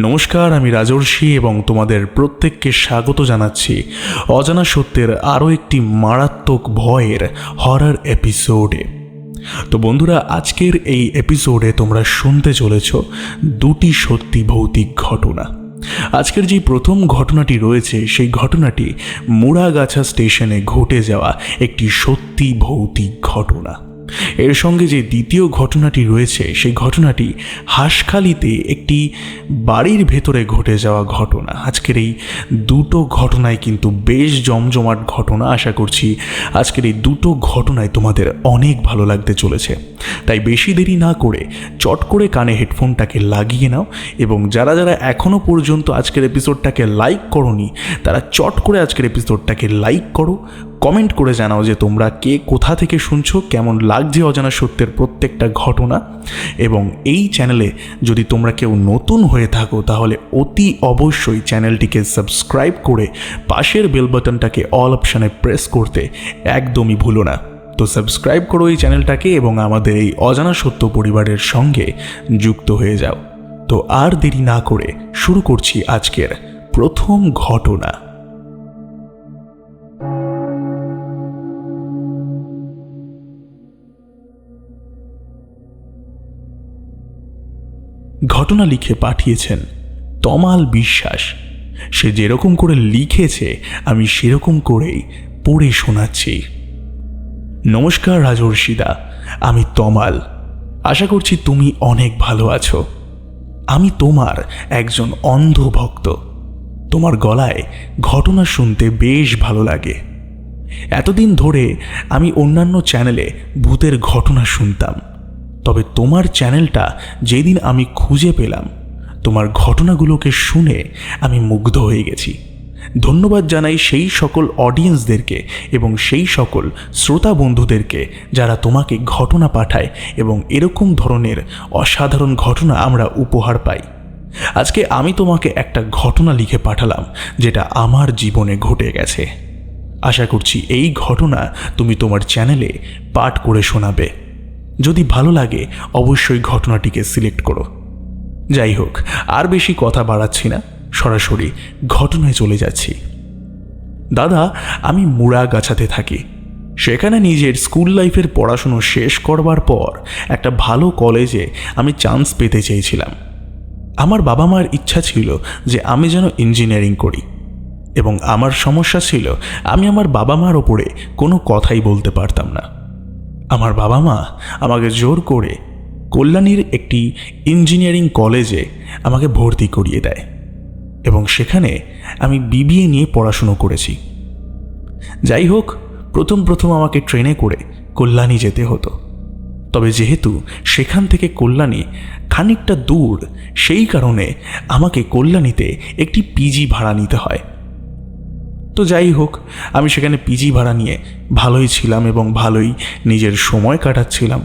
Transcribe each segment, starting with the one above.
নমস্কার, আমি রাজর্ষি এবং তোমাদের প্রত্যেককে স্বাগত জানাচ্ছি অজানা সত্যের আরও একটি মারাত্মক ভয়ের হরার এপিসোডে তো বন্ধুরা, আজকের এই এপিসোডে তোমরা শুনতে চলেছ দুটি সত্যি ভৌতিক ঘটনা। আজকের যে প্রথম ঘটনাটি রয়েছে, সেই ঘটনাটি মুড়াগাছা স্টেশনে ঘটে যাওয়া একটি সত্যি ভৌতিক ঘটনা। এর সঙ্গে যে দ্বিতীয় ঘটনাটি রয়েছে, সেই ঘটনাটি হাঁসখালিতে একটি বাড়ির ভেতরে ঘটে যাওয়া ঘটনা। আজকের এই দুটো ঘটনায় কিন্তু বেশ জমজমাট ঘটনা আশা করছি আজকের এই দুটো ঘটনায় তোমাদের অনেক ভালো লাগতে চলেছে। তাই বেশি দেরি না করে চট করে কানে হেডফোনটাকে লাগিয়ে নাও এবং যারা যারা এখনও পর্যন্ত আজকের এপিসোডটাকে লাইক করনি, তারা চট করে আজকের এপিসোডটাকে লাইক করো কমেন্ট করে জানাও যে তোমরা কে কোথা থেকে শুনছো, কেমন লাগছে অজানা সত্যের প্রত্যেকটা ঘটনা। এবং এই চ্যানেলে যদি তোমরা কেউ নতুন হয়ে থাকো, তাহলে অতি অবশ্যই চ্যানেলটিকে সাবস্ক্রাইব করে পাশের বেল বাটনটাকে অল অপশানে প্রেস করতে একদমই ভুলো না। তো সাবস্ক্রাইব করো এই চ্যানেলটাকে এবং আমাদের এই অজানা সত্য পরিবারের সঙ্গে যুক্ত হয়ে যাও। তো আর দেরি না করে শুরু করছি আজকের প্রথম ঘটনা। ঘটনা লিখে পাঠিয়েছেন তমাল বিশ্বাস। সে যেরকম করে লিখেছে, আমি সেরকম করেই পড়ে শোনাচ্ছি। নমস্কার রাজর্ষিদা আমি তমাল। আশা করছি তুমি অনেক ভালো আছো। আমি তোমার একজন অন্ধ ভক্ত। তোমার গলায় ঘটনা শুনতে বেশ ভালো লাগে। এতদিন ধরে আমি অন্যান্য চ্যানেলে ভূতের ঘটনা শুনতাম। তবে তোমার চ্যানেলটা যেদিন আমি খুঁজে পেলাম, তোমার ঘটনাগুলোকে শুনে আমি মুগ্ধ হয়ে গেছি। ধন্যবাদ জানাই সেই সকল অডিয়েন্সদেরকে এবং সেই সকল শ্রোতা বন্ধুদেরকে যারা তোমাকে ঘটনা পাঠায় এবং এরকম ধরনের অসাধারণ ঘটনা আমরা উপহার পাই। আজকে আমি তোমাকে একটা ঘটনা লিখে পাঠালাম, যেটা আমার জীবনে ঘটে গেছে। আশা করছি এই ঘটনা তুমি তোমার চ্যানেলে পাঠ করে শোনাবে। যদি ভালো লাগে, অবশ্যই ঘটনাটিকে সিলেক্ট করো। যাই হোক, আর বেশি কথা বাড়াচ্ছি না, সরাসরি ঘটনায় চলে যাচ্ছি। দাদা, আমি মুড়া গাছাতে থাকি। সেখানে নিজের স্কুল লাইফের পড়াশুনো শেষ করবার পর একটা ভালো কলেজে আমি চান্স পেতে চেয়েছিলাম। আমার বাবা মার ইচ্ছা ছিল যে আমি যেন ইঞ্জিনিয়ারিং করি এবং আমার সমস্যা ছিল আমি আমার বাবা মার ওপরে কোনো কথাই বলতে পারতাম না। আমার বাবা মা আমাকে জোর করে কল্যাণীর একটি ইঞ্জিনিয়ারিং কলেজে আমাকে ভর্তি করিয়ে দেয় এবং সেখানে আমি বিবিএ নিয়ে পড়াশুনো করেছি। যাই হোক, প্রথম প্রথম আমাকে ট্রেনে করে কল্যাণী যেতে হতো। তবে যেহেতু সেখান থেকে কল্যাণী খানিকটা দূর, সেই কারণে আমাকে কল্যাণীতে একটি পিজি ভাড়া নিতে হয়। তো যাই হোক, আমি সেখানে পিজি ভাড়া নিয়ে ভালোই ছিলাম এবং ভালোই নিজের সময় কাটাচ্ছিলাম।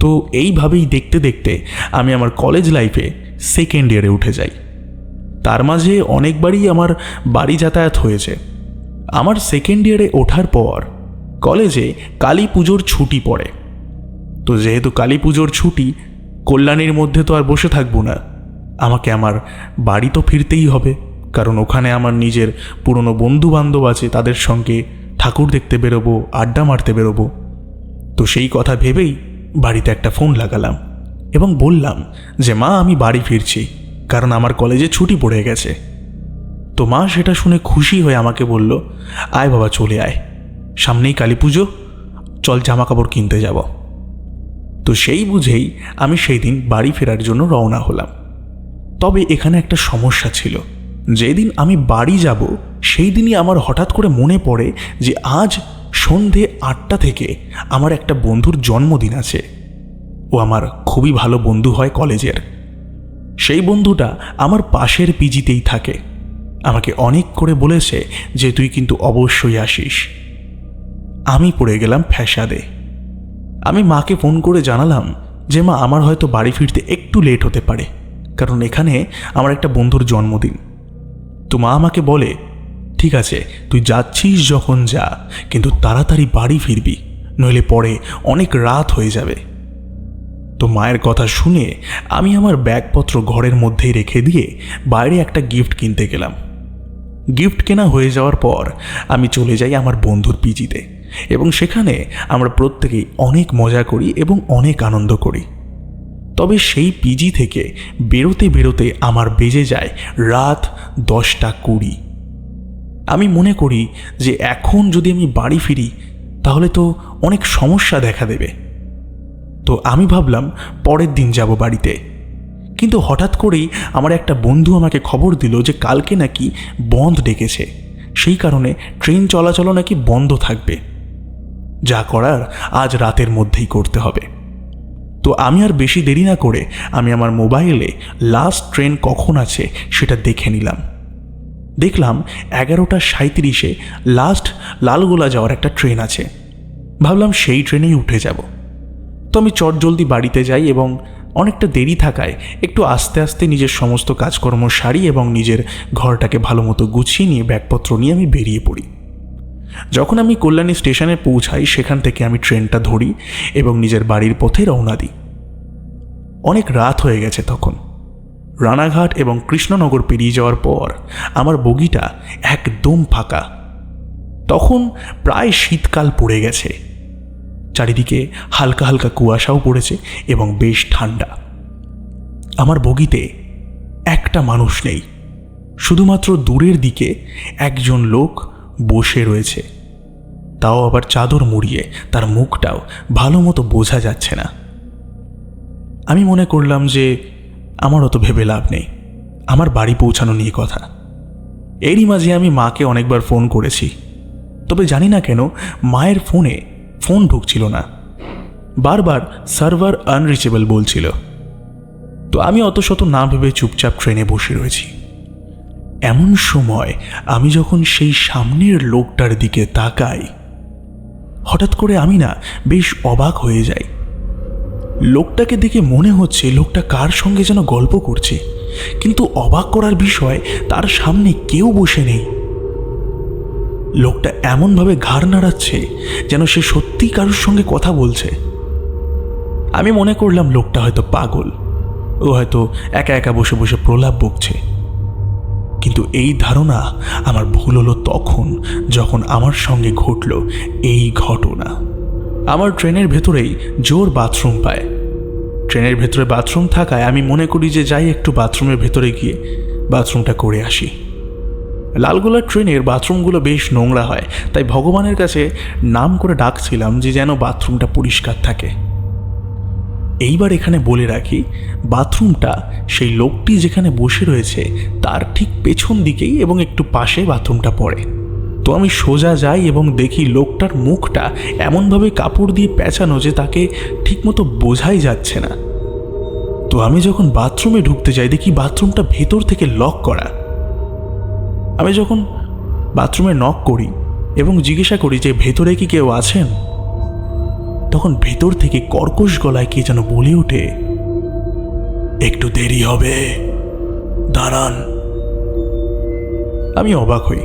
তো এইভাবেই দেখতে দেখতে আমি আমার কলেজ লাইফে সেকেন্ড ইয়ারে উঠে যাই। তার মাঝে অনেকবারই আমার বাড়ি যাতায়াত হয়েছে। আমার সেকেন্ড ইয়ারে ওঠার পর কলেজে কালী পুজোর ছুটি পড়ে। তো যেহেতু কালী পুজোর ছুটি, কল্যাণীর মধ্যে তো আর বসে থাকব না। আমাকে আমার বাড়ি তো ফিরতেই হবে। কারণ ওখানে আমার নিজের পুরনো বন্ধু বান্ধব আছে, তাদের সঙ্গে ঠাকুর দেখতে বেরোবো, আড্ডা মারতে বেরোবো। তো সেই কথা ভেবেই বাড়িতে একটা ফোন লাগালাম এবং বললাম যে, মা, আমি বাড়ি ফিরছি, কারণ আমার কলেজে ছুটি পড়ে গেছে। তো মা সেটা শুনে খুশি হয়ে আমাকে বলল, আয় বাবা, চলে আয়। সামনেই কালী পুজো, চল জামা কাপড় কিনতে যাব। তো সেই বুঝেই আমি সেই দিন বাড়ি ফেরার জন্য রওনা হলাম। তবে এখানে একটা সমস্যা ছিল। যেদিন আমি বাড়ি যাব সেই দিনই আমার হঠাৎ করে মনে পড়ে যে আজ সন্ধে আটটা থেকে আমার একটা বন্ধুর জন্মদিন আছে। ও আমার খুবই ভালো বন্ধু হয় কলেজের। সেই বন্ধুটা আমার পাশের পিজিতেই থাকে। আমাকে অনেক করে বলেছে যে তুই কিন্তু অবশ্যই আসিস। আমি পড়ে গেলাম ফ্যাসাদে আমি মাকে ফোন করে জানালাম যে মা, আমার হয়তো বাড়ি ফিরতে একটু লেট হতে পারে, কারণ এখানে আমার একটা বন্ধুর জন্মদিন। তো মা আমাকে বলে, ঠিক আছে, তুই যাচ্ছিস যখন যা, কিন্তু তাড়াতাড়ি বাড়ি ফিরবি, নইলে পরে অনেক রাত হয়ে যাবে। তো মায়ের কথা শুনে আমি আমার ব্যাগপত্র ঘরের মধ্যেই রেখে দিয়ে বাইরে একটা গিফট কিনতে গেলাম। গিফট কেনা হয়ে যাওয়ার পর আমি চলে যাই আমার বন্ধুর পিজিতে এবং সেখানে আমরা প্রত্যেকেই অনেক মজা করি এবং অনেক আনন্দ করি। তবে সেই পিজি থেকে বেরোতে বেরোতে আমার বেজে যায় রাত দশটা কুড়ি। আমি মনে করি যে এখন যদি আমি বাড়ি ফিরি, তাহলে তো অনেক সমস্যা দেখা দেবে। তো আমি ভাবলাম পরের দিন যাব বাড়িতে। কিন্তু হঠাৎ করেই আমার একটা বন্ধু আমাকে খবর দিল যে কালকে নাকি বন্ধ ডেকেছে। সেই কারণে ট্রেন চলাচলও নাকি বন্ধ থাকবে। যা করার আজ রাতের মধ্যেই করতে হবে। তো আমি আর বেশি দেরি না করে আমি আমার মোবাইলে লাস্ট ট্রেন কখন আছে সেটা দেখে নিলাম। দেখলাম এগারোটা সাঁত্রিশে লাস্ট লালগোলা যাওয়ার একটা ট্রেন আছে। ভাবলাম সেই ট্রেনেই উঠে যাব। তো আমি চটজলদি বাড়িতে যাই এবং অনেকটা দেরি থাকায় একটু আস্তে আস্তে নিজের সমস্ত কাজকর্ম সারি এবং নিজের ঘরটাকে ভালো মতো গুছিয়ে নিয়ে ব্যাগপত্র নিয়ে আমি বেরিয়ে পড়ি। যখন আমি কল্যাণী স্টেশনে পৌঁছাই, সেখান থেকে আমি ট্রেনটা ধরি এবং নিজের বাড়ির পথে রওনা দিই। অনেক রাত হয়ে গেছে তখন। রানাঘাট এবং কৃষ্ণনগর পেরিয়ে যাওয়ার পর আমার বগিটা একদম ফাঁকা। তখন প্রায় শীতকাল পড়ে গেছে। চারিদিকে হালকা হালকা কুয়াশাও পড়েছে এবং বেশ ঠান্ডা। আমার বগিতে একটা মানুষ নেই। শুধুমাত্র দূরের দিকে একজন লোক বসে রয়েছে। তাও আবার চাদর মুড়িয়ে তার মুখটাও ভালো মতো বোঝা যাচ্ছে না। আমি মনে করলাম যে আমার অত ভেবে লাভ নেই। আমার বাড়ি পৌঁছানো নিয়ে কথা। এরই মাঝে আমি মাকে অনেকবার ফোন করেছি। তবে জানি না কেন মায়ের ফোনে ফোন ঢুকছিল না। বারবার সার্ভার আনরিচেবল বলছিল। তো আমি অত শত না ভেবে চুপচাপ ট্রেনে বসে রয়েছি। এমন সময় আমি যখন সেই সামনের লোকটার দিকে তাকাই, হঠাৎ করে আমি না বেশ অবাক হয়ে যাই। লোকটাকে দেখে মনে হচ্ছে লোকটা কার সঙ্গে যেন গল্প করছে, কিন্তু অবাক করার বিষয় তার সামনে কেউ বসে নেই। লোকটা এমনভাবে ঘাড় নাড়াচ্ছে যেন সে সত্যি কারোর সঙ্গে কথা বলছে। আমি মনে করলাম লোকটা হয়তো পাগল, ও হয়তো একা একা বসে বসে প্রলাপ বকছে। কিন্তু এই ধারণা আমার ভুল হলো তখন, যখন আমার সঙ্গে ঘটল এই ঘটনা। আমার ট্রেনের ভেতরেই জোর বাথরুম পায়। ট্রেনের ভেতরে বাথরুম থাকায় আমি মনে করি যে যাই একটু বাথরুমের ভেতরে গিয়ে বাথরুমটা করে আসি। লালগোলার ট্রেনের বাথরুমগুলো বেশ নোংরা হয়, তাই ভগবানের কাছে নাম করে ডাকছিলাম যে যেন বাথরুমটা পরিষ্কার থাকে। এইবার এখানে বলে রাখি, বাথরুমটা সেই লোকটি যেখানে বসে রয়েছে তার ঠিক পেছন দিকেই এবং একটু পাশে বাথরুমটা পড়ে। তো আমি সোজা যাই এবং দেখি লোকটার মুখটা এমনভাবে কাপড় দিয়ে পেঁচানো যে তাকে ঠিকমতো বোঝাই যাচ্ছে না। তো আমি যখন বাথরুমে ঢুকতে যাই, দেখি বাথরুমটা ভেতর থেকে লক করা। আমি যখন বাথরুমে নক করি এবং জিজ্ঞাসা করি যে, ভেতরে কি কেউ আছেন? তখন ভেতর থেকে কর্কশ গলায় কে যেন বলে ওঠে, একটু দেরি হবে। দাঁড়ান। আমি অবাক হই।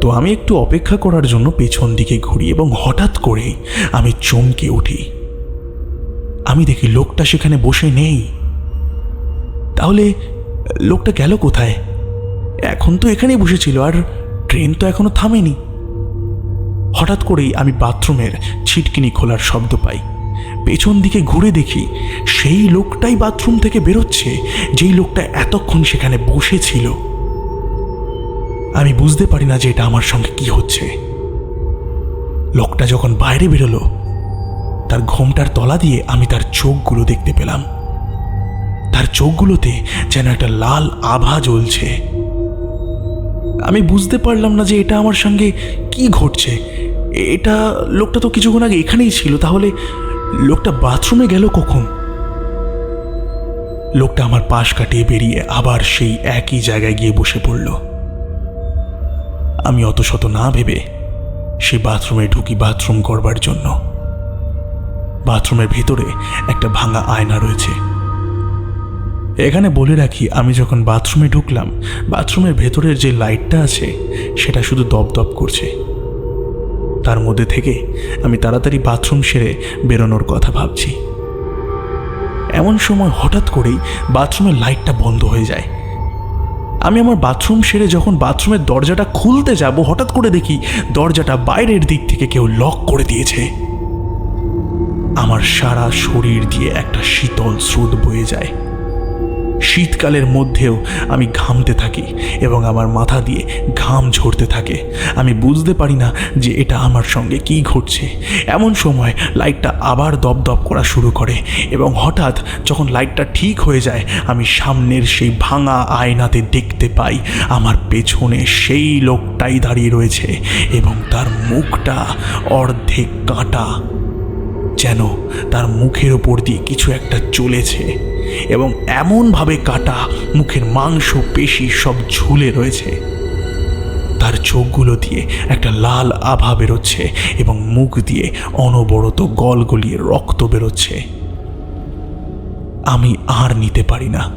তো আমি একটু অপেক্ষা করার জন্য পেছন দিকে ঘুরি এবং হঠাৎ করে আমি চমকে উঠি। আমি দেখি লোকটা সেখানে বসে নেই। তাহলে লোকটা গেল কোথায়? এখন তো এখানেই বসেছিল আর ট্রেন তো এখনও থামেনি। হঠাৎ করেই আমি বাথরুমের ছিটকিনি খোলার শব্দ পাই। পেছন দিকে ঘুরে দেখি সেই লোকটাই বাথরুম থেকে বেরোচ্ছে, যেই লোকটা এতক্ষণ সেখানে বসেছিল আমি বুঝতে পারি না যে এটা আমার সঙ্গে কি হচ্ছে। লোকটা যখন বাইরে বেরোলো, তার ঘোমটার তলা দিয়ে আমি তার চোখগুলো দেখতে পেলাম। তার চোখগুলোতে যেন একটা লাল আভা জ্বলছে। আমি বুঝতে পারলাম না যে এটা আমার সঙ্গে কি ঘটছে। এটা লোকটা তো কিছুক্ষণ আগে এখানেই ছিল, তাহলে লোকটা বাথরুমে গেল কখন? লোকটা আমার পাশ কাটিয়ে বেরিয়ে আবার সেই একই জায়গায় গিয়ে বসে পড়ল। আমি অত শত না ভেবে সে বাথরুমে ঢুকি বাথরুম করবার জন্য। বাথরুমের ভেতরে একটা ভাঙা আয়না রয়েছে। এখানে বলে রাখি, আমি যখন বাথরুমে ঢুকলাম, বাথরুমের ভেতরের যে লাইটটা আছে, সেটা শুধু দপদপ করছে। তার মধ্যে থেকে আমি তাড়াতাড়ি বাথরুম সেরে বেরোনোর কথা ভাবছি। এমন সময় হঠাৎ করেই বাথরুমের লাইটটা বন্ধ হয়ে যায়। আমি আমার বাথরুম সেরে যখন বাথরুমের দরজাটা খুলতে যাব, হঠাৎ করে দেখি দরজাটা বাইরের দিক থেকে কেউ লক করে দিয়েছে। আমার সারা শরীর দিয়ে একটা শীতল স্রোত বয়ে যায়। শীতকালের মধ্যেও আমি ঘামতে থাকি এবং আমার মাথা দিয়ে ঘাম ঝরতে থাকে। আমি বুঝতে পারি না যে এটা আমার সঙ্গে কি ঘটছে। এমন সময় লাইটটা আবার দপদপ করা শুরু করে এবং হঠাৎ যখন লাইটটা ঠিক হয়ে যায়, আমি সামনের সেই ভাঙা আয়নাতে দেখতে পাই আমার পেছনে সেই লোকটাই দাঁড়িয়ে রয়েছে এবং তার মুখটা অর্ধেক কাটা। যেন তার মুখের ওপর দিয়ে কিছু একটা চলেছে। এবং এমনভাবে কাটা মুখের মাংস, পেশি সব ঝুলে রয়েছে। তার চোখগুলো দিয়ে একটা লাল আভা বেরোচ্ছে এবং মুখ দিয়ে অনবরত গল গলিয়ে রক্ত বেরোচ্ছে। আমি আর নিতে পারি না।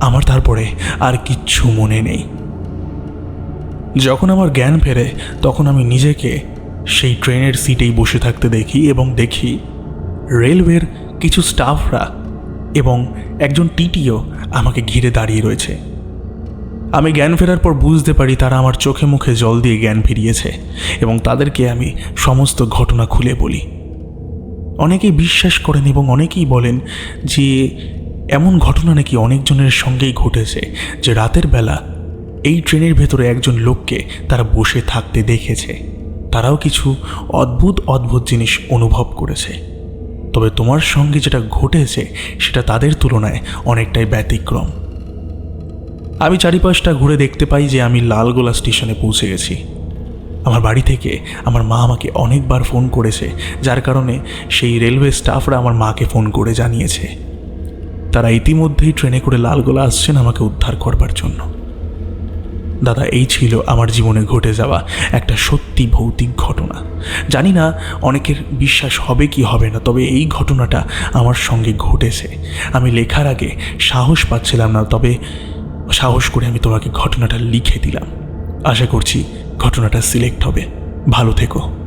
আমার তারপরে আর কিচ্ছু মনে নেই। যখন আমার জ্ঞান ফেরে, তখন আমি নিজেকে সেই ট্রেনের সিটেই বসে থাকতে দেখি এবং দেখি, রেলওয়ের কিছু স্টাফরা এবং একজন টিটিও আমাকে ঘিরে দাঁড়িয়ে রয়েছে। আমি জ্ঞান ফেরার পর বুঝতে পারি তারা আমার চোখে মুখে জল দিয়ে জ্ঞান ফিরিয়েছে এবং তাদেরকে আমি সমস্ত ঘটনা খুলে বলি। অনেকেই বিশ্বাস করেন এবং অনেকেই বলেন যে এমন ঘটনা নাকি অনেকজনের সঙ্গেই ঘটেছে যে রাতের বেলা এই ট্রেনের ভেতরে একজন লোককে তারা বসে থাকতে দেখেছে। তারাও কিছু অদ্ভুত অদ্ভুত জিনিস অনুভব করেছে। তবে তোমার সঙ্গে যেটা ঘটেছে সেটা তাদের তুলনায় অনেকটাই ব্যতিক্রম। আমি চারিপাশটা ঘুরে দেখতে পাই যে আমি লালগোলা স্টেশনে পৌঁছে গেছি। আমার বাড়ি থেকে আমার মা আমাকে অনেকবার ফোন করেছে, যার কারণে সেই রেলওয়ে স্টাফরা আমার মাকে ফোন করে জানিয়েছে। তারা ইতিমধ্যেই ট্রেনে করে লালগোলা আসছেন আমাকে উদ্ধার করবার জন্য। দাদা, এই ছিল আমার জীবনে ঘটে যাওয়া একটা সত্যি ভৌতিক ঘটনা। জানি না অনেকের বিশ্বাস হবে কি হবে না, তবে এই ঘটনাটা আমার সঙ্গে ঘটেছে। আমি লেখার আগে সাহস পাচ্ছিলাম না, তবে সাহস করে আমি তোমাকে ঘটনাটা লিখে দিলাম। আশা করছি ঘটনাটা সিলেক্ট হবে। ভালো থেকো।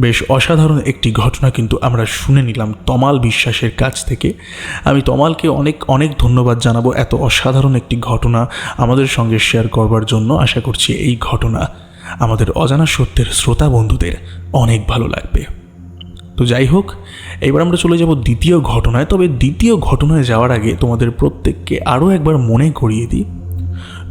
বেশ অসাধারণ একটি ঘটনা কিন্তু আমরা শুনে নিলাম তমাল বিশ্বাসের কাছ থেকে। আমি তমালকে অনেক অনেক ধন্যবাদ জানাব এত অসাধারণ একটি ঘটনা আমাদের সঙ্গে শেয়ার করবার জন্য। আশা করছি এই ঘটনা আমাদের অজানা সত্যের শ্রোতা বন্ধুদের অনেক ভালো লাগবে। তো যাই হোক, এবার আমরা চলে যাব দ্বিতীয় ঘটনায়। তবে দ্বিতীয় ঘটনায় যাওয়ার আগে তোমাদের প্রত্যেককে আরও একবার মনে করিয়ে দিই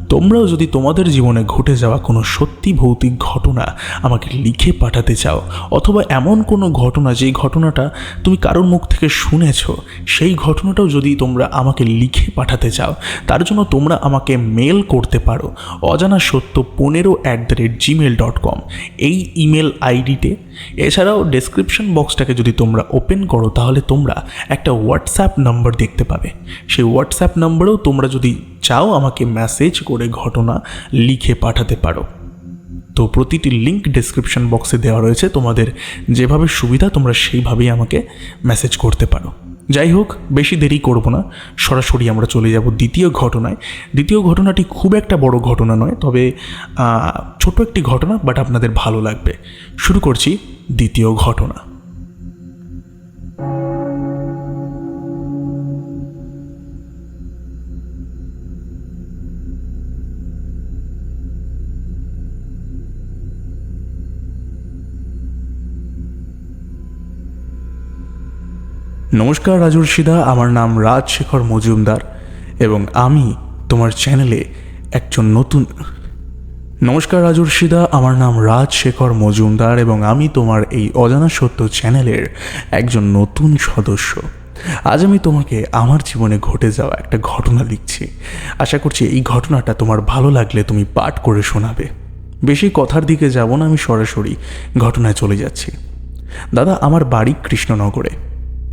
তোমরাও যদি তোমাদের জীবনে ঘটে যাওয়া কোনো সত্যি ভৌতিক ঘটনা আমাকে লিখে পাঠাতে চাও, অথবা এমন কোনো ঘটনা যেই ঘটনাটা তুমি কারোর মুখ থেকে শুনেছ, সেই ঘটনাটাও যদি তোমরা আমাকে লিখে পাঠাতে চাও, তার জন্য তোমরা আমাকে মেল করতে পারো, অজানা সত্য পনেরো at the rate Gmail dot com এই ইমেল আইডিতে এছাড়াও ডেসক্রিপশন বক্সটাকে যদি তোমরা ওপেন করো, তাহলে তোমরা একটা হোয়াটসঅ্যাপ নাম্বার দেখতে পাবে। সেই হোয়াটসঅ্যাপ নাম্বারেও তোমরা যদি চাও আমাকে মেসেজ করে ঘটনা লিখে পাঠাতে পারো। তো প্রতিটি লিঙ্ক ডেসক্রিপশন বক্সে দেওয়া রয়েছে। তোমাদের যেভাবে সুবিধা তোমরা সেইভাবেই আমাকে মেসেজ করতে পারো। যাই হোক, বেশি দেরি করব না। সরাসরি আমরা চলে যাব দ্বিতীয় ঘটনায়। দ্বিতীয় ঘটনাটি খুব একটা বড় ঘটনা নয়, তবে ছোট একটি ঘটনা বাট আপনাদের ভালো লাগবে। শুরু করছি দ্বিতীয় ঘটনা। নমস্কার রাজর্ষিদা আমার নাম রাজশেখর মজুমদার এবং আমি তোমার চ্যানেলে একজন নতুন নমস্কার রাজর্ষিদা আমার নাম রাজশেখর মজুমদার এবং আমি তোমার এই অজানা সত্য চ্যানেলের একজন নতুন সদস্য। আজ আমি তোমাকে আমার জীবনে ঘটে যাওয়া একটা ঘটনা লিখছি। আশা করছি এই ঘটনাটা তোমার ভালো লাগলে তুমি পাঠ করে শোনাবে। বেশি কথার দিকে যাব না, আমি সরাসরি ঘটনায় চলে যাচ্ছি। দাদা, আমার বাড়ি কৃষ্ণনগরে।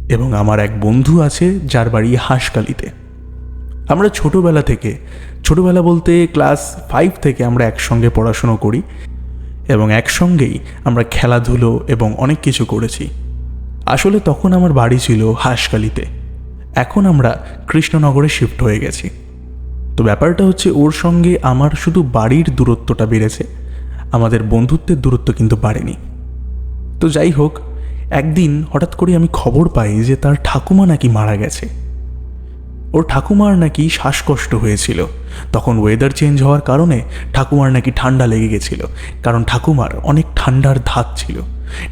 এবং আমার এক বন্ধু আছে যার বাড়ি হাঁসকালিতে আমরা ছোটোবেলা থেকে, ছোটোবেলা বলতে ক্লাস ফাইভ থেকে আমরা একসঙ্গে পড়াশুনো করি এবং একসঙ্গেই আমরা খেলাধুলো এবং অনেক কিছু করেছি। আসলে তখন আমার বাড়ি ছিল হাঁসকালিতে এখন আমরা কৃষ্ণনগরে শিফট হয়ে গেছি। তো ব্যাপারটা হচ্ছে ওর সঙ্গে আমার শুধু বাড়ির দূরত্বটা বেড়েছে, আমাদের বন্ধুত্বের দূরত্ব কিন্তু বাড়েনি। তো যাই হোক একদিন হঠাৎ করে আমি খবর পাই যে তার ঠাকুমা নাকি মারা গেছে। ওর ঠাকুমার নাকি শ্বাসকষ্ট হয়েছিল। তখন ওয়েদার চেঞ্জ হওয়ার কারণে ঠাকুমার নাকি ঠান্ডা লেগে গেছিল, কারণ ঠাকুমার অনেক ঠান্ডার ধাত ছিল।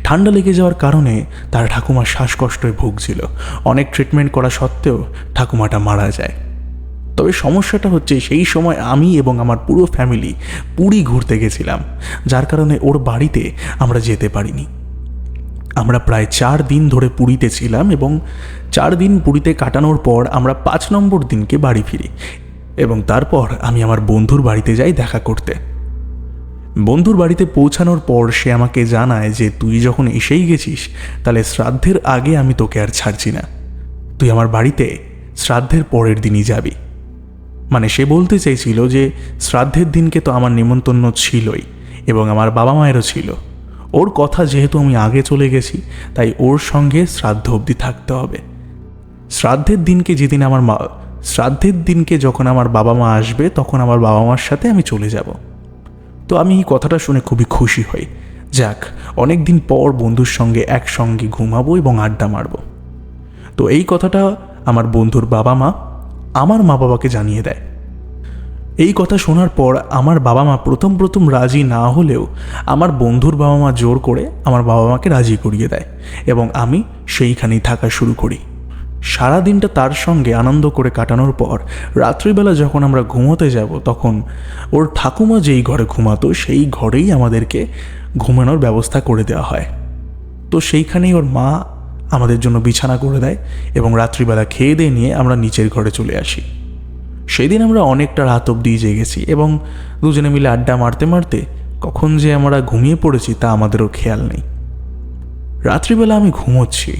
ঠান্ডা লেগে যাওয়ার কারণে তার ঠাকুমার শ্বাসকষ্টে ভুগছিল। অনেক ট্রিটমেন্ট করা সত্ত্বেও ঠাকুমাটা মারা যায়। তবে সমস্যাটা হচ্ছে সেই সময় আমি এবং আমার পুরো ফ্যামিলি পুরী ঘুরতে গেছিলাম, যার কারণে ওর বাড়িতে আমরা যেতে পারিনি। আমরা প্রায় চার দিন ধরে পুরীতে ছিলাম এবং চার দিন পুরীতে কাটানোর পর আমরা পাঁচ নম্বর দিনকে বাড়ি ফিরি এবং তারপর আমি আমার বন্ধুর বাড়িতে যাই দেখা করতে। বন্ধুর বাড়িতে পৌঁছানোর পর সে আমাকে জানায় যে তুই যখন এসেই গেছিস, তাহলে শ্রাদ্ধের আগে আমি তোকে আর ছাড়ছি না। তুই আমার বাড়িতে শ্রাদ্ধের পরের দিনই যাবি। মানে সে বলতে চাইছিল যে শ্রাদ্ধের দিনকে তো আমার নিমন্ত্রণ ছিলই এবং আমার বাবা মায়েরও ছিল। ওর কথা যেহেতু আমি আগে চলে গেছি, তাই ওর সঙ্গে শ্রাদ্ধ অবধি থাকতে হবে। শ্রাদ্ধের দিনকে যেদিন আমার মা, শ্রাদ্ধের দিনকে যখন আমার বাবা মা আসবে, তখন আমার বাবা মার সাথে আমি চলে যাব। তো আমি এই কথাটা শুনে খুবই খুশি হই। যাক অনেক দিন পর বন্ধুর সঙ্গে একসঙ্গে ঘুমাবো এবং আড্ডা মারব। তো এই কথাটা আমার বন্ধুর বাবা মা, আমার মা বাবাকে জানিয়ে দেয়। এই কথা শোনার পর আমার বাবা মা প্রথম প্রথম রাজি না হলেও আমার বন্ধুর বাবা মা জোর করে আমার বাবা মাকে রাজি করিয়ে দেয় এবং আমি সেইখানেই থাকা শুরু করি। সারা দিনটা তার সঙ্গে আনন্দ করে কাটানোর পর রাত্রিবেলা যখন আমরা ঘুমোতে যাব তখন ওর ঠাকুমা যেই ঘরে ঘুমাতো সেই ঘরেই আমাদেরকে ঘুমানোর ব্যবস্থা করে দেওয়া হয়। তো সেইখানেই ওর মা আমাদের জন্য বিছানা করে দেয় এবং রাত্রিবেলা খেয়ে দিয়ে নিয়ে আমরা নিচের ঘরে চলে আসি। সেই দিন আমরা অনেকটা রাত অবধি জেগেছি এবং দুজনে মিলে আড্ডা মারতে মারতে কখন যে আমরা ঘুমিয়ে পড়েছি তা আমাদেরও খেয়াল নেই। রাত্রিবেলা আমি ঘুমোচ্ছি।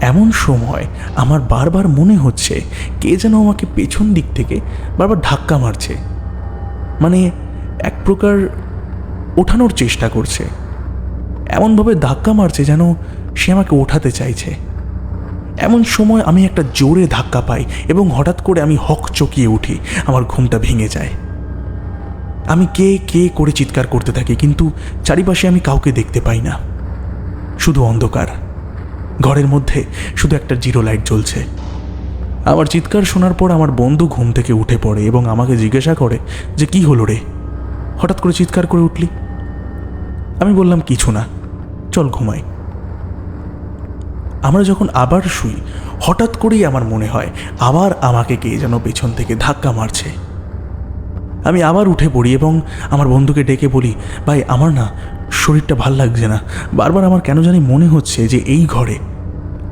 এমন সময় আমার বারবার মনে হচ্ছে কে যেন আমাকে পেছন দিক থেকে বারবার ধাক্কা মারছে। মানে এক প্রকার ওঠানোর চেষ্টা করছে। এমনভাবে ধাক্কা মারছে যেন সে আমাকে ওঠাতে চাইছে। এমন সময় আমি একটা জোরে ধাক্কা পাই এবং হঠাৎ করে আমি হক চকিয়ে উঠি। আমার ঘুমটা ভেঙে যায়। আমি কে কে করে চিৎকার করতে থাকি, কিন্তু চারিপাশে আমি কাউকে দেখতে পাই না। শুধু অন্ধকার। ঘরের মধ্যে শুধু একটা জিরো লাইট জ্বলছে। আমার চিৎকার শোনার পর আমার বন্ধু ঘুম থেকে উঠে পড়ে এবং আমাকে জিজ্ঞাসা করে যে, কি হলো রে? হঠাৎ করে চিৎকার করে উঠলি? আমি বললাম, কিছু না। চল ঘুমাই। আমরা যখন আবার শুই, হঠাৎ করেই আমার মনে হয়, আবার আমাকে কে যেন পেছন থেকে ধাক্কা মারছে। আমি আবার উঠে পড়ি এবং আমার বন্ধুকে ডেকে বলি, ভাই, আমার না শরীরটা ভালো লাগছে না। বারবার আমার কেন জানি মনে হচ্ছে যে এই ঘরে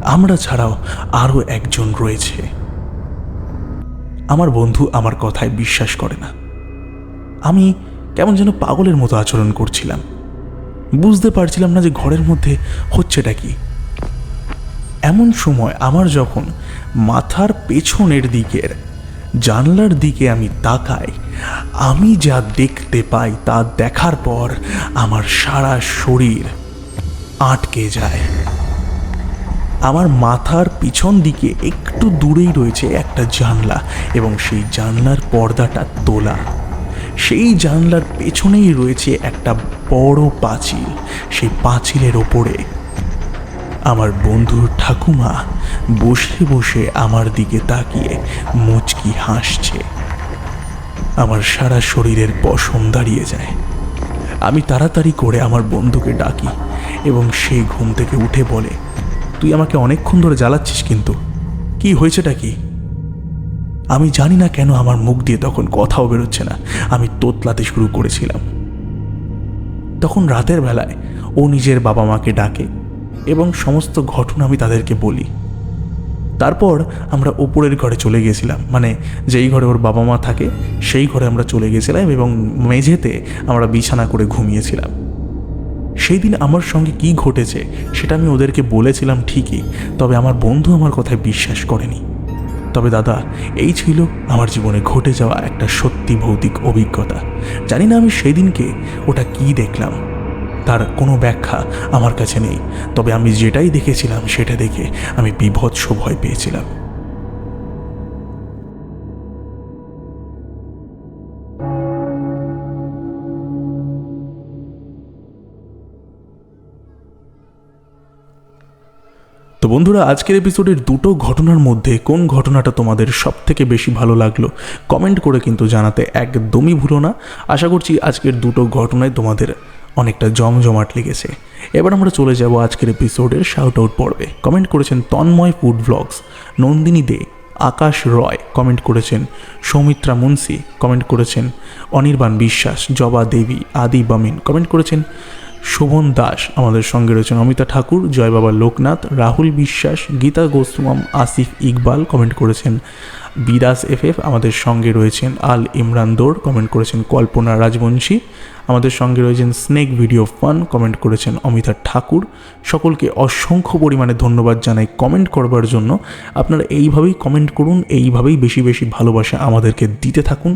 আমরা ছাড়াও আরও একজন রয়েছে। আমার বন্ধু আমার কথায় বিশ্বাস করে না। আমি কেমন যেন পাগলের মতো আচরণ করছিলাম। বুঝতে পারছিলাম না যে ঘরের মধ্যে হচ্ছেটা কি। এমন সময় আমার যখন মাথার পেছনের দিকের জানলার দিকে আমি তাকাই, আমি যা দেখতে পাই তা দেখার পর আমার সারা শরীর আটকে যায়। আমার মাথার পিছন দিকে একটু দূরেই রয়েছে একটা জানলা এবং সেই জানলার পর্দাটা তোলা। সেই জানলার পেছনেই রয়েছে একটা বড় পাঁচিল। সেই পাঁচিলের ওপরে আমার বন্ধুর ঠাকুমা বসে বসে আমার দিকে তাকিয়ে মুচকি হাসছে। আমার সারা শরীরের পশম দাঁড়িয়ে যায়। আমি তাড়াতাড়ি করে আমার বন্ধুকে ডাকি এবং সে ঘুম থেকে উঠে বলে, তুই আমাকে অনেকক্ষণ ধরে জ্বালাচ্ছিস কিন্তু। কি হয়েছেটা কি? আমি জানি না কেন আমার মুখ দিয়ে তখন কথাও বেরোচ্ছে না। আমি তোতলাতে শুরু করেছিলাম। তখন রাতের বেলায় ও নিজের বাবা মাকে ডাকে এবং সমস্ত ঘটনা আমি তাদেরকে বলি। তারপর আমরা ওপরের ঘরে চলে গেছিলাম মানে যেই ঘরে ওর বাবা মা থাকে, সেই ঘরে আমরা চলে গেছিলাম এবং মেঝেতে আমরা বিছানা করে ঘুমিয়েছিলাম। সেই দিন আমার সঙ্গে কি ঘটেছে, সেটা আমি ওদেরকে বলেছিলাম ঠিকই, তবে আমার বন্ধু আমার কথায় বিশ্বাস করেনি। তবে দাদা, এই ছিল আমার জীবনে ঘটে যাওয়া একটা সত্যি ভৌতিক অভিজ্ঞতা। জানি না আমি সেদিনকে ওটা কি দেখলাম। তার কোনো ব্যাখ্যা আমার কাছে নেই। তবে আমি যেটাই দেখেছিলাম সেটা দেখে আমি বিভৎস ভয় পেয়েছিলাম। তো বন্ধুরা, আজকের এপিসোডের দুটো ঘটনার মধ্যে কোন ঘটনাটা তোমাদের সব থেকে বেশি ভালো লাগল কমেন্ট করে কিন্তু জানাতে একদমই ভুলো না। আশা করছি আজকের দুটো ঘটনায় তোমাদের অনেকটা জমজমাট লেগেছে। এবার আমরা চলে যাব আজকের এপিসোডের শাউট আউট পর্বে। কমেন্ট করেছেন Tanmoy food blogs Nandini De, Akash Roy comment করেছেন সৌমিত্রা মুন্সি কমেন্ট করেছেন অনির্বাণ বিশ্বাস, জবা দেবী, আদি বামিন কমেন্ট করেছেন শোভন দাস আমাদের সঙ্গে রয়েছেন অমিতা ঠাকুর, জয় বাবা লোকনাথ, রাহুল বিশ্বাস, গীতা গোস্বাম, আসিফ ইকবাল কমেন্ট করেছেন বিরাজ এফ এফ আমাদের সঙ্গে রয়েছেন আল ইমরান দোর কমেন্ট করেছেন কল্পনা রাজবংশী, আমাদের সঙ্গে রয়েছেন স্নেক ভিডিও ফান কমেন্ট করেছেন অমিতা ঠাকুর। সকলকে অসংখ্য পরিমাণে ধন্যবাদ জানাই কমেন্ট করবার জন্য। আপনারা এইভাবেই কমেন্ট করুন, এইভাবেই বেশি বেশি ভালোবাসা আমাদেরকে দিতে থাকুন।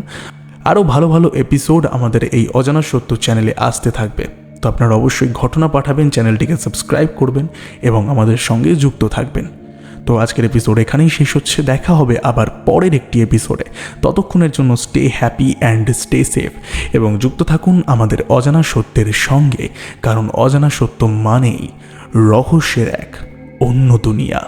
আরও ভালো ভালো এপিসোড আমাদের এই অজানা সত্য চ্যানেলে আসতে থাকবে। তো আপনারা অবশ্যই ঘটনা পাঠাবেন, চ্যানেলটিকে সাবস্ক্রাইব করবেন এবং আমাদের সঙ্গে যুক্ত থাকবেন। তো আজকের এপিসোড এখানেই শেষ হচ্ছে। দেখা হবে আবার পরের একটি এপিসোডে ততক্ষণের জন্য stay happy and stay safe এবং যুক্ত থাকুন আমাদের অজানা সত্যের সঙ্গে, কারণ অজানা সত্য মানেই রহস্যের এক অন্য দুনিয়া।